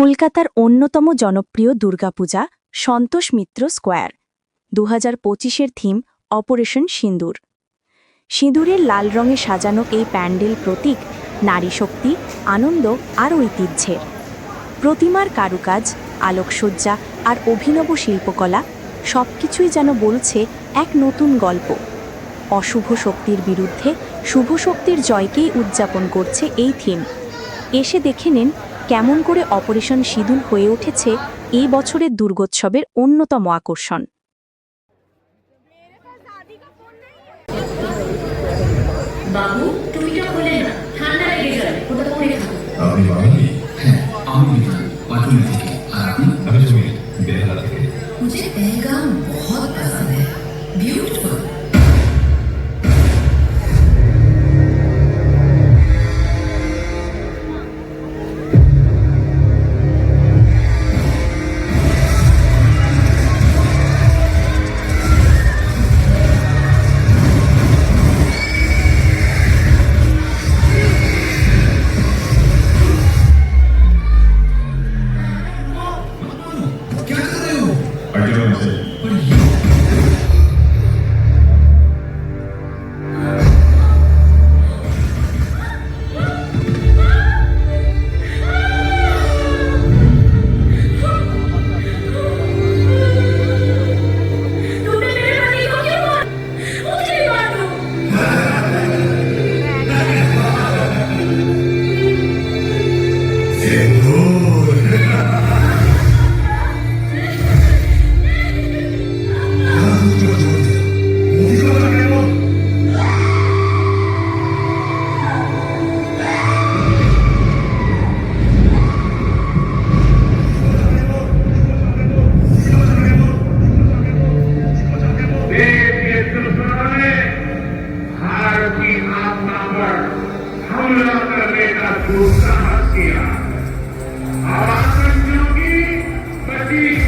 কলকাতার অন্যতম জনপ্রিয় দুর্গাপূজা সন্তোষ মিত্র স্কোয়ার দু হাজার পঁচিশের থিম অপারেশন সিঁদুর। সিঁদুরের লাল রঙে সাজানো এই প্যান্ডেল প্রতীক নারী শক্তি আনন্দ আর ঐতিহ্যের। প্রতিমার কারুকাজ, আলোকসজ্জা আর অভিনব শিল্পকলা সব কিছুই যেন বলছে এক নতুন গল্প। অশুভ শক্তির বিরুদ্ধে শুভ শক্তির জয়কেই উদযাপন করছে এই থিম। এসে দেখে নিন কেমন করে অপারেশন সিঁদুর হয়ে উঠেছে এই বছরের দুর্গোৎসবের অন্যতম আকর্ষণ। বাবু বাঙালি হ্যাঁ না ঠান্ডা লেগে যাবে ওটা পরে খাব। আপনি বাঙালি? হ্যাঁ। আমি মিঠু भारतीय आत्मा पर हमला करने का दूसरा हथियार आवासन योगी प्रतीक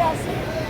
Brasil.